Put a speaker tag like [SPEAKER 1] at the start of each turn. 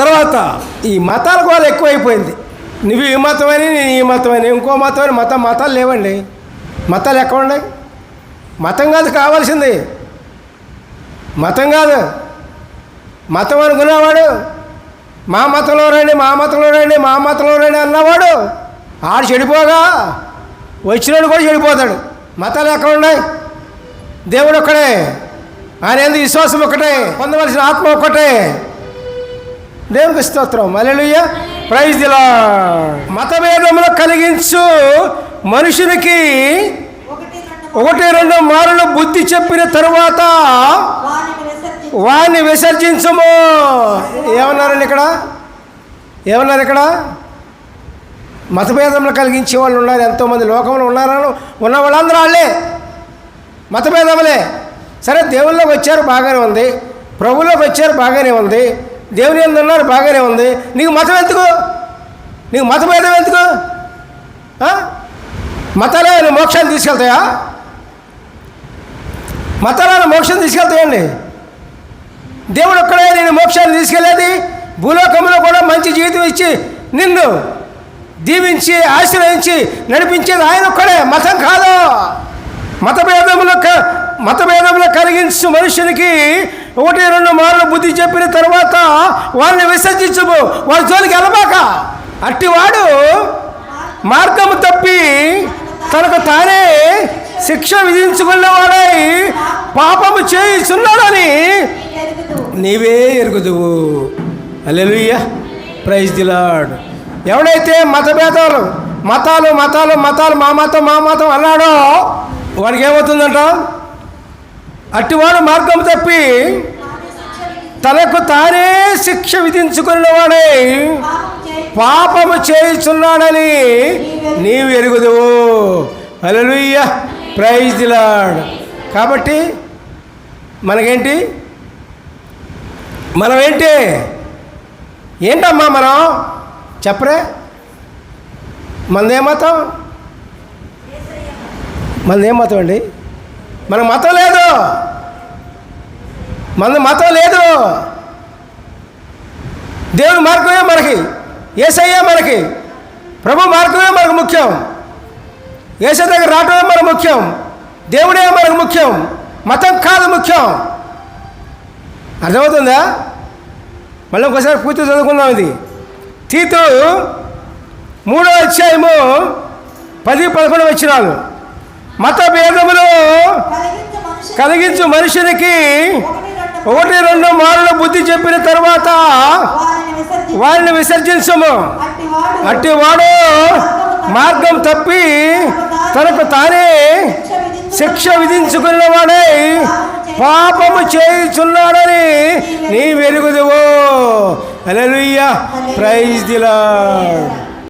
[SPEAKER 1] తర్వాత ఈ మతాల గోల ఎక్కువైపోయింది. నువ్వు ఈ మతమని నేను ఈ మతమని ఇంకో మతమని మతం మతాలు లేవండి. మతాలు ఎక్కడ ఉన్నాయి? మతం కాదు కావాల్సింది. మతం కాదు. మతం అనుకున్నవాడు మా మతంలో రండి మా మతంలో రండి మా మతంలో రండి అన్నవాడు ఆడు చెడిపోగా వచ్చినాడు కూడా చెడిపోతాడు. మతాలు ఎక్కడ ఉన్నాయి? దేవుడు ఒక్కడే. ఆయన ఎందుకు విశ్వాసం ఒకటే పొందవలసిన ఆత్మ ఒక్కటే. దేవునికి స్తోత్రం. అలెలుయ్య ప్రైజ్ దిలా మతభేదములు కలిగించు మనుషునికి
[SPEAKER 2] ఒకటి రెండు
[SPEAKER 1] మారులు బుద్ధి చెప్పిన తరువాత
[SPEAKER 2] వారిని
[SPEAKER 1] వాణ్ణి విసర్జించము ఏమన్నారండి ఇక్కడ? ఏమన్నారు ఇక్కడ? మతభేదములు కలిగించే వాళ్ళు ఉన్నారు ఎంతోమంది లోకంలో ఉన్నారని ఉన్న వాళ్ళందరూ వాళ్ళే. మతభేదములే. సరే దేవుళ్ళకి వచ్చారు బాగానే ఉంది. ప్రభువులోకి వచ్చారు బాగానే ఉంది. దేవుని ఎందు ఉన్నారు బాగానే ఉంది. నీకు మతం ఎందుకు? నీకు మతభేదం ఎందుకు? ఆ? మతాలే మోక్షాన్ని తీసుకెళ్తాయా? మతాలను మోక్షం తీసుకెళ్తాయండి. దేవుడు ఒక్కడే నేను మోక్షాన్ని తీసుకెళ్ళేది భూలోకంలో కూడా మంచి జీవితం ఇచ్చి నిన్ను దీవించి ఆశ్రయించి నడిపించేది ఆయన ఒక్కడే. మతం కాదు. మతభేదములు మతభేదములు కలిగించు మనుషునికి ఒకటి రెండు మార్లు బుద్ధి చెప్పిన తర్వాత వాళ్ళని విసర్జించము. వాళ్ళ జోలికి వెళ్ళబాక అట్టివాడు మార్గము తప్పి తనకు తానే శిక్ష విధించుకున్నవాడై పాపము
[SPEAKER 2] చేయిస్తున్నాడని
[SPEAKER 1] నీవే ఎరుగుదువు. అల్లెలుయ్య ప్రైజ్ దిలాడ్ ఎవడైతే మతభేదాలు మతాలు మతాలు మతాలు మా మతం మా మతం అన్నాడో వాడికి ఏమవుతుందంట అట్టివాడు మార్గం తప్పి తనకు తానే శిక్ష విధించుకున్న వాడే
[SPEAKER 2] పాపం
[SPEAKER 1] పాపము చేయుచున్నాడని నీవు ఎరుగుదువు. అలలుయ్య ప్రైజ్ దిలాడ్ కాబట్టి మనకేంటి? మనం ఏంటి ఏంటమ్మా మనం? చెప్పరే? మనదేం మతం? మనదేం మతం అండి? మన మతం మన మతం లేదు. దేవుని మార్గమే మనకి ఏసయ్యే మనకి ప్రభు మార్గమే మనకు ముఖ్యం. ఏసై దగ్గర రావడమే మనకు ముఖ్యం. దేవుడే మనకు ముఖ్యం. మతం కాదు ముఖ్యం. అర్థమవుతుందా? మళ్ళీ ఒకసారి పూర్తి చదువుకుందాం ఇది. తీతు మూడో అధ్యాయము పది పదకొండు వచ్చినాను మత భేదములు
[SPEAKER 2] కలిగించు
[SPEAKER 1] మనుషునికి ఒకటి రెండు మారులు బుద్ధి చెప్పిన తర్వాత
[SPEAKER 2] వారిని విసర్జించి.
[SPEAKER 1] వారిని విసర్జించము.
[SPEAKER 2] అట్టివాడు
[SPEAKER 1] అట్టి వాడు మార్గం తప్పి తనకు తానే శిక్ష విధించుకున్న వాడై పాపము చేయుచున్నాడని నీ వెలుగుదువు అలలుయ్య ప్రైజ్ ది లార్డ్.